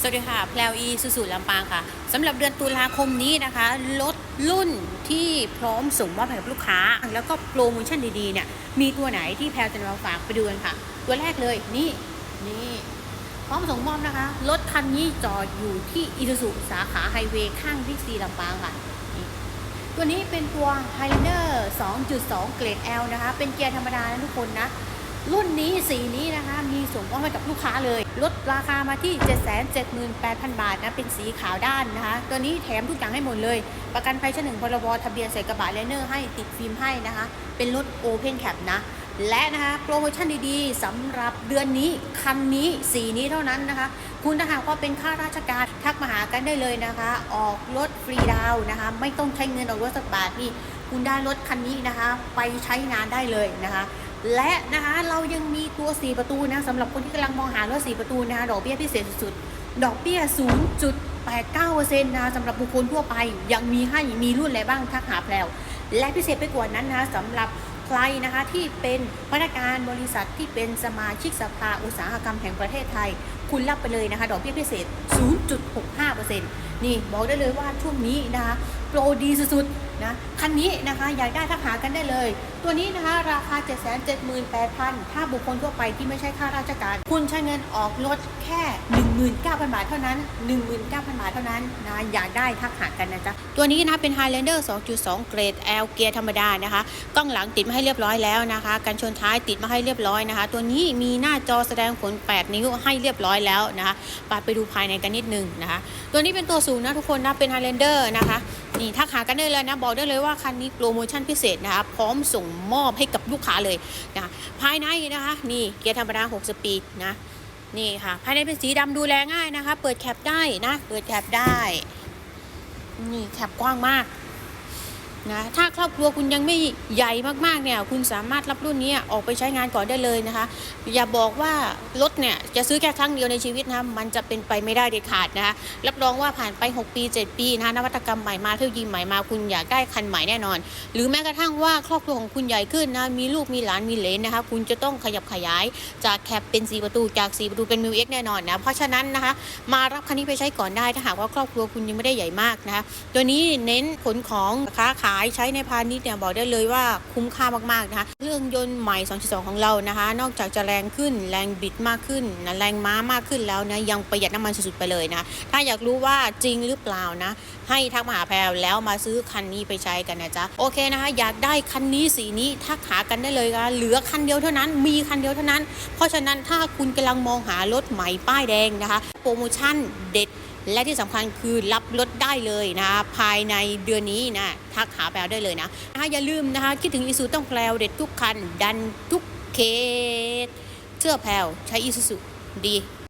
สวัสดีค่ะ แพลวอีสุสุลำปางค่ะสำหรับเดือนตุลาคมนี้นะคะ ลดรุ่นที่พร้อมส่งมอบให้กับลูกค้า แล้วก็โปรโมชั่นดีๆเนี่ย มีตัวไหนที่แพลวจะนำมาฝากไปดูกันค่ะ ตัวแรกเลยนี่นี่ พร้อมส่งมอบนะคะ รถคันนี้จอดอยู่ที่อิสุสุสาขาไฮเวย์ข้างบิ๊กซีลำปางค่ะ ตัวนี้เป็นตัว h i l e r 2.2 เกรด L นะคะ เป็นเกียร์ธรรมดานะทุกคนนะ รุ่นนี้สีนี้นะคะ มีส่งมอบให้กับลูกค้าเลย ลดราคามาที่ 778,000 บาทนะเป็นสีขาวด้านนะคะ ตัวนี้แถมทุกอย่างให้หมดเลย ประกันภัยชั้นหนึ่งพรบทะเบียนใส่กระบะเลเนอร์ให้ติดฟิล์มให้นะคะ เป็นรถโอเพนแคปนะและนะคะโปรโมชั่นดีๆสำหรับเดือนนี้คันนี้สีนี้เท่านั้นนะคะ คุณถ้าหากว่าเป็นข้าราชการทักมาหากันได้เลยนะคะ ออกรถฟรีดาวนะคะ ไม่ต้องใช้เงินออกรถสักบาทนี่คุณได้รถคันนี้นะคะ ไปใช้งานได้เลยนะคะ และนะคะเรายังมีตัว 4 ประตูนะสำหรับคนที่กำลังมองหารถ4ประตูนะคะดอกเบี้ยพิเศษสุดๆ ดอกเบี้ย 0.89%นะคะสำหรับบุคคลทั่วไปยังมีให้มีรุ่นอะไรบ้างทักหาแพลวและพิเศษไปกว่านั้นนะคะสำหรับใครนะคะที่เป็นพนักงานบริษัทที่เป็นสมาชิกสภาอุตสาหกรรมแห่งประเทศไทย คุณรับไปเลยนะคะ ดอกเบี้ยพิเศษ 0.65%นี่บอกได้เลยว่าช่วงนี้นะคะโปรดีสุดๆนะคันนี้นะคะอยากได้ทักหากันได้เลย ตัวนี้นะคะราคา 778,000 ถ้าบุคคลทั่วไปที่ไม่ใช่ข้าราชการ คุณใช้เงินออกรถแค่ 19,000 บาทเท่านั้น 19,000 บาทเท่านั้นนะอยากได้ทักหากันนะจ๊ะ ตัวนี้นะเป็น Highlander 2.2 เกรด L เกียร์ธรรมดานะคะกล้องหลังติดมาให้เรียบร้อยแล้วนะคะกันชนท้ายติดมาให้เรียบร้อยนะคะ ตัวนี้มีหน้าจอแสดงผล 8 นิ้วให้เรียบร้อยแล้วนะคะไปไปดูภายในกันนิดนึงนะคะ ตัวนี้เป็นตัวสูงนะทุกคนนะเป็น Highlander นะคะนี่ทักหากันได้เลยนะบอกได้เลยว่าคันนี้โปรโมชั่นพิเศษนะคะพร้อมส่งมอบให้กับลูกค้าเลยนะภายในนะคะนี่เกียร์ธรรมดา6สปีดนะนี่ค่ะภายในเป็นสีดำดูแลง่ายนะคะ เปิดแคปได้นะเปิดแคปได้นี่แคปกว้างมาก นะถ้าครอบครัวคุณยังไม่ใหญ่มากๆเนี่ยคุณสามารถรับรุ่นนี้ออกไปใช้งานก่อนได้เลยนะคะ อย่าบอกว่ารถเนี่ยจะซื้อแค่ครั้งเดียวในชีวิตนะมันจะเป็นไปไม่ได้เด็ดขาดนะคะรับรองว่าผ่านไป 6 ปี 7 ปีนะนวัตกรรมใหม่มาเทคโนโลยีใหม่มาคุณอยากได้คันใหม่แน่นอน หรือแม้กระทั่งว่าครอบครัวของคุณใหญ่ขึ้นนะมีลูกมีหลานมีเหลนนะคะคุณจะต้องขยับขยายจากแคปเป็น 4 ประตูจาก4ประตูเป็นมิวเอ็กแน่นอนนะเพราะฉะนั้นนะคะมารับคันนี้ไปใช้ก่อนได้ถ้าหากว่าครอบครัวคุณยังไม่ได้ใหญ่มากนะคะตัวนี้เน้นขนของค้าขายายใช้ในพาณิชย์เนี่ยบอกได้เลยว่าคุ้มค่ามากๆนะคะเครื่องยนต์ใหม่ 2.2 ของเรานะคะ นอกจากจะแรงขึ้นแรงบิดมากขึ้นนะแรงม้ามากขึ้นแล้วนะยังประหยัดน้ำมันสุดๆไปเลยนะถ้าอยากรู้ว่าจริงหรือเปล่านะให้ทักมาหาแพรแล้วมาซื้อคันนี้ไปใช้กันนะจ๊ะโอเคนะคะอยากได้คันนี้สีนี้ทักหากันได้เลยค่ะเหลือคันเดียวเท่านั้น มีคันเดียวเท่านั้น เพราะฉะนั้นถ้าคุณกำลังมองหารถใหม่ป้ายแดงนะคะ โปรโมชั่นเด็ด และที่สำคัญคือรับรถได้เลยนะคะภายในเดือนนี้นะทักหาแปลได้เลยนะนะคะอย่าลืมนะคะคิดถึงอีซูต้องแปลวเด็ดทุกคันดันทุกเคสเชื่อแพลวใช้อีซูซูดี